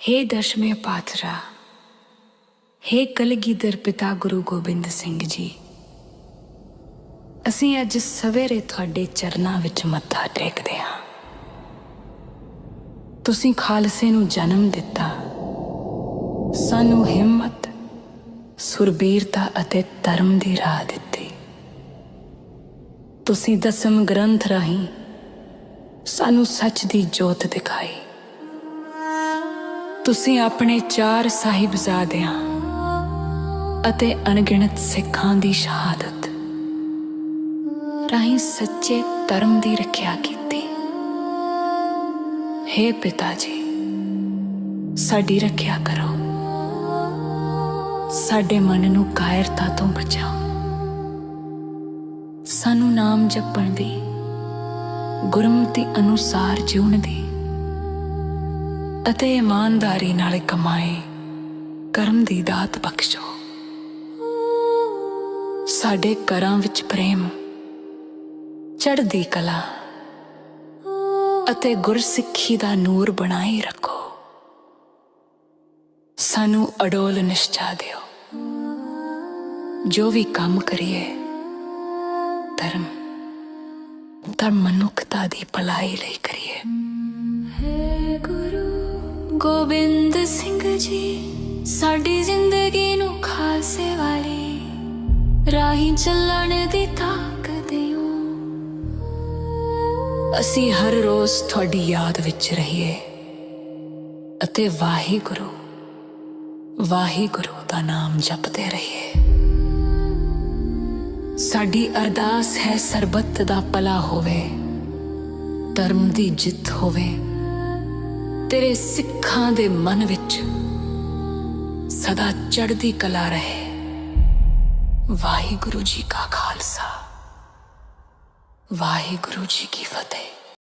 हे ਦਸ਼ਮੇ ਪਾਤਰਾ हे ਕਲਗੀਧਰ ਪਿਤਾ ਗੁਰੂ ਗੋਬਿੰਦ ਸਿੰਘ ਜੀ, ਅਸੀਂ ਅੱਜ ਸਵੇਰੇ ਤੁਹਾਡੇ ਚਰਨਾਂ ਵਿੱਚ ਮੱਥਾ ਟੇਕਦੇ ਹਾਂ। ਤੁਸੀਂ ਖਾਲਸੇ ਨੂੰ ਜਨਮ ਦਿੱਤਾ। ਸਾਨੂੰ ਹਿੰਮਤ, ਸੁਰਬੀਰਤਾ ਅਤੇ ਧਰਮ ਦੀ ਰਾਹ ਦਿੱਤੀ। ਤੁਸੀਂ ਦਸਮ ਗ੍ਰੰਥ ਰਾਹੀਂ ਸਾਨੂੰ ਸੱਚ ਦੀ ਜੋਤ ਦਿਖਾਈ। ਤੁਸੀਂ ਆਪਣੇ ਚਾਰ ਸਾਹਿਬਜ਼ਾਦਿਆਂ ਅਤੇ ਅਣਗਿਣਤ ਸਿੱਖਾਂ ਦੀ ਸ਼ਹਾਦਤ ਰਾਹੀਂ ਸੱਚੇ ਧਰਮ ਦੀ ਰੱਖਿਆ ਕੀਤੀ। हे ਪਿਤਾ ਜੀ, ਸਾਡੀ ਰੱਖਿਆ ਕਰੋ। ਸਾਡੇ ਮਨ ਨੂੰ ਕਾਇਰਤਾ ਤੋਂ ਬਚਾਓ। ਸਾਨੂੰ ਨਾਮ ਜਪਣ ਦੀ, ਗੁਰਮਤਿ ਅਨੁਸਾਰ ਜਿਉਣ ਦੀ ਅਤੇ ਇਮਾਨਦਾਰੀ ਨਾਲ ਕਮਾਏ, ਕਰਮ ਦੀ ਦਾਤ ਬਖਸ਼ੋ। ਸਾਡੇ ਘਰਾਂ ਵਿੱਚ ਪ੍ਰੇਮ, ਚੜ੍ਹਦੀ ਕਲਾ ਅਤੇ ਗੁਰਸਿੱਖੀ ਦਾ ਨੂਰ ਬਣਾਈ ਰੱਖੋ। ਸਾਨੂੰ ਅਡੋਲ ਨਿਸ਼ਚਾ ਦਿਓ। ਜੋ ਵੀ ਕੰਮ ਕਰੀਏ, ਧਰਮ ਧਰਮ ਮਨੁੱਖਤਾ ਦੀ ਭਲਾਈ ਲਈ ਕਰੀਏ। ਗੋਬਿੰਦ ਸਿੰਘ ਜੀ, ਸਾਡੀ ਜ਼ਿੰਦਗੀ ਨੂੰ ਖਾਲਸੇ ਵਾਲੀ ਰਾਹੀਂ ਚੱਲਣ ਦੀ ਤਾਕਤ ਦਿਓ। ਅਸੀਂ ਹਰ ਰੋਜ਼ ਤੁਹਾਡੀ ਯਾਦ ਵਿੱਚ ਰਹੀਏ ਅਤੇ ਵਾਹਿਗੁਰੂ ਵਾਹਿਗੁਰੂ ਦਾ ਨਾਮ ਜਪਦੇ ਰਹੀਏ। ਸਾਡੀ ਅਰਦਾਸ ਹੈ ਸਰਬੱਤ ਦਾ ਭਲਾ ਹੋਵੇ, ਧਰਮ ਦੀ ਜਿੱਤ ਹੋਵੇ। ਤੇਰੇ ਸਿੱਖਾਂ ਦੇ ਮਨ ਵਿੱਚ ਸਦਾ ਚੜ੍ਹਦੀ ਕਲਾ ਰਹੇ। ਵਾਹਿਗੁਰੂ ਜੀ ਕਾ ਖਾਲਸਾ। ਵਾਹਿਗੁਰੂ ਜੀ ਕੀ ਫਤਿਹ।